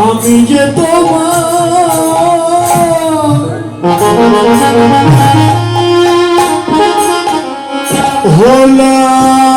আমি যে তোমার হলাম।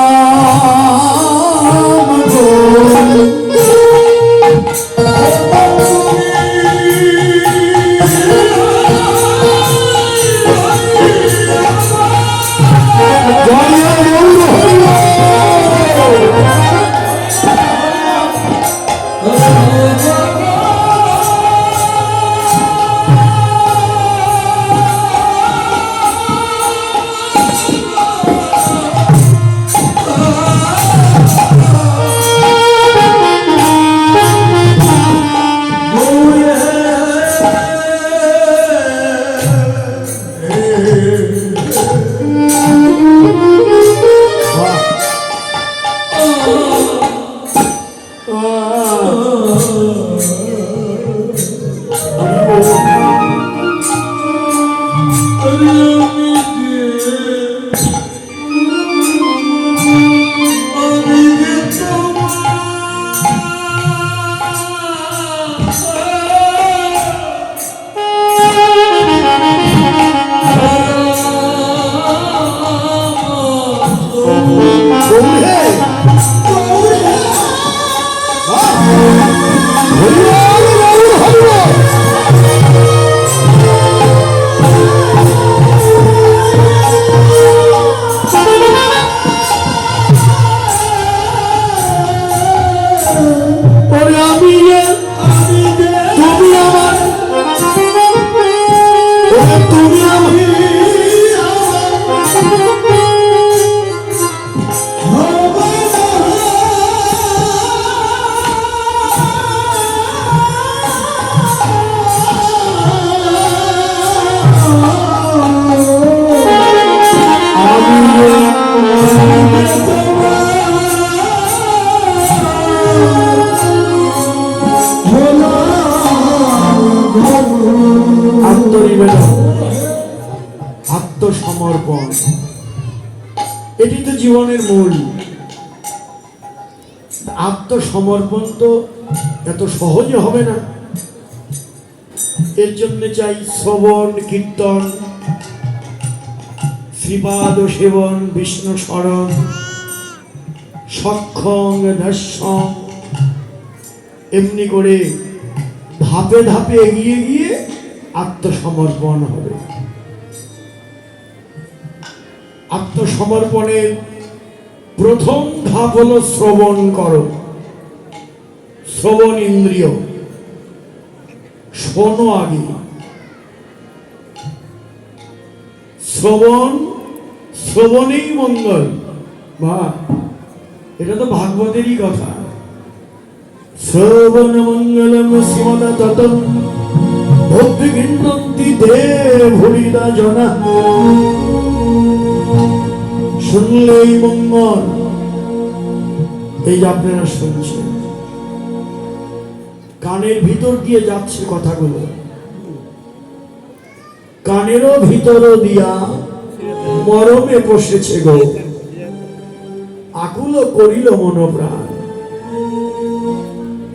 আত্মনিবেদন আত্মসমর্পণ। এটি তো জীবনের মূল। আত্মসমর্পণ তো এত সহজে হবে না। এর জন্য চাই শ্রবণ, কীর্তন, শ্রীপাদ সেবন, বিষ্ণু স্মরণ সক্ষং দর্শন এমনি করে ধাপে ধাপে এগিয়ে গিয়ে আত্মসমর্পণ হবে। আত্মসমর্পণের প্রথম ধাপ হলো শ্রবণ করো। শ্রবণ ইন্দ্রিয়। শোনো আগে। শ্রবণ, শ্রবণেই মঙ্গল। বা এটা তো ভাগবতেরই কথা। শ্রবণ মঙ্গলম শ্রীমদ তত ভক্তি দে ভুরিদা জনা। শুনলেই মঙ্গল। এই আপনারা শুনছেন। কানের ভিতর দিয়ে যাচ্ছে কথাগুলো। কানেরও ভিতর দিয়া মরমে বসেছে গো। আকুল করিল মনোপ্রাণ।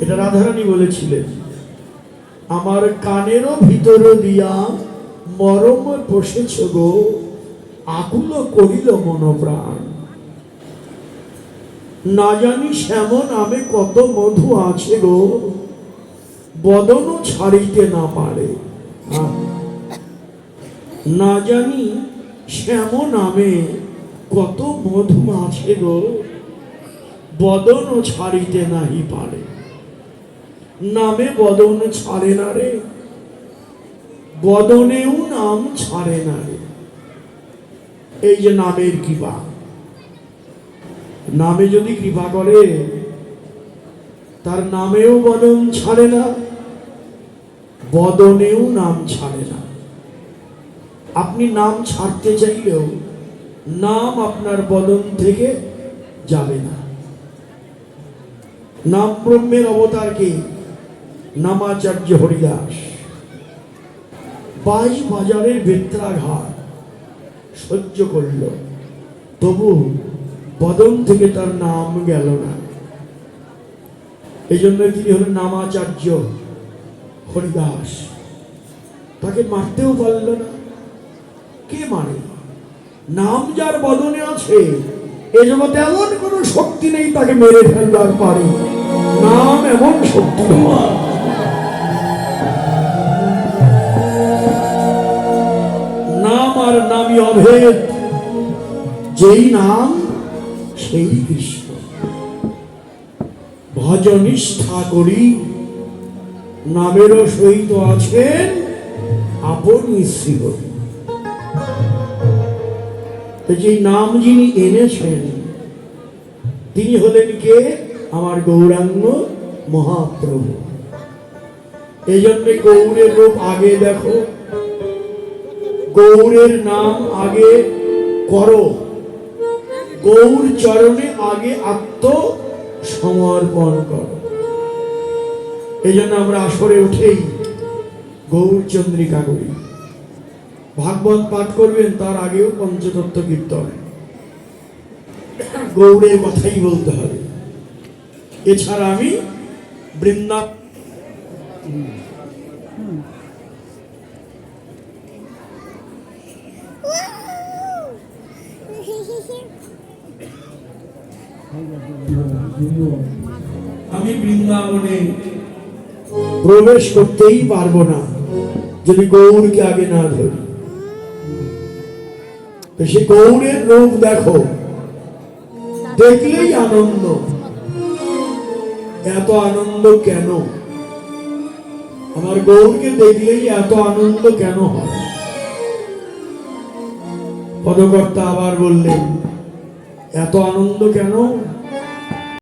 এটা রাধারানী বলেছিলেন। আমার কানেরও ভিতর দিয়া মরম বসেছ গো। আকুল করিল মনোপ্রাণ। না জানি শ্যামন নামে কত মধু আছে গো। বদন ছাড়িতে না পারে। না জানি শ্যাম নামে কত মধু আছে গো। বদন ছাড়িতে নাহি পারে। নামে বদন ছাড়ে না রে। বদনেও নাম ছাড়ে না রে। এই যে নামের কৃপা। নামে যদি কৃপা করে, তার নামেও বদন ছাড়ে না, বদনেও নাম ছাড়ে না। আপনি নাম ছাড়তে চাইলেও, নাম আপনার বদন থেকে যাবে না। নাম ব্রহ্মের অবতার কে? নামাচার্য হরিদাস। বাইশ বাজারের বেত্রাঘাত সহ্য করল। তবু বদন থেকে তার নাম গেল না। এই জন্য তিনি হলেন নামাচার্য হরিদাস। তাকে মারতেও পারল না। কে মারে নাম যার বদনে আছে, এ জগতে এমন কোন শক্তি নেই তাকে মেরে ফেলবার পারে। নাম এমন শক্তি নয়। অভেদ যেই নাম, সেই কৃষ্ণ। ভজনিষ্ঠা করি, নামেরও সহিত আছেন আপন শ্রীহরি। যেই নাম যিনি এনেছেন, তিনি হলেন কে? আমার গৌরাঙ্গ মহাপ্রভু। এই জন্য গৌরের রূপ আগে দেখো। গৌরের নাম আগে করো। গৌর চরণে আগে আত্ম সমর্পণ করো। এই জন্য আমরা আসরে উঠেই গৌর চন্দ্রিকা করি। ভাগবত পাঠ করবেন, তার আগেও পঞ্চতত্ত্ব কীর্তন। গৌরের কথাই বলতে হবে। এছাড়া আমি বৃন্দা আমি বৃন্দাবনে প্রবেশ করতেই পারব না, যদি গৌরকে আগে না ধরি। সে গৌরের রূপ দেখো, দেখলেই আনন্দ। এত আনন্দ কেন? আমার গৌরকে দেখলেই এত আনন্দ কেন হয়? পদকর্তা আবার বললেন, এত আনন্দ কেন?